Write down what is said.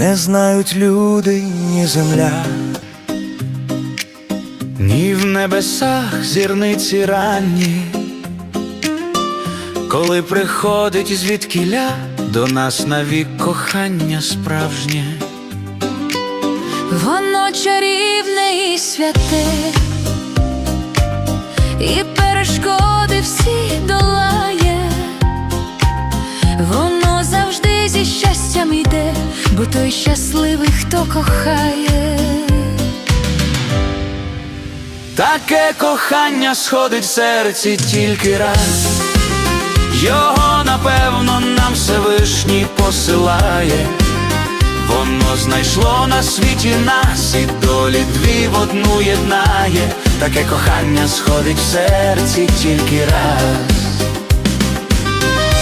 Не знають люди, ні земля, ні в небесах зірниці ранні, коли приходить звідкіля до нас навік кохання справжнє. Воно чарівне і святе, і перешкоди всі долає, бо той щасливий, хто кохає. Таке кохання сходить в серці тільки раз, його напевно нам Всевишній посилає, воно знайшло на світі нас і долі дві в одну єднає, таке кохання сходить в серці тільки раз.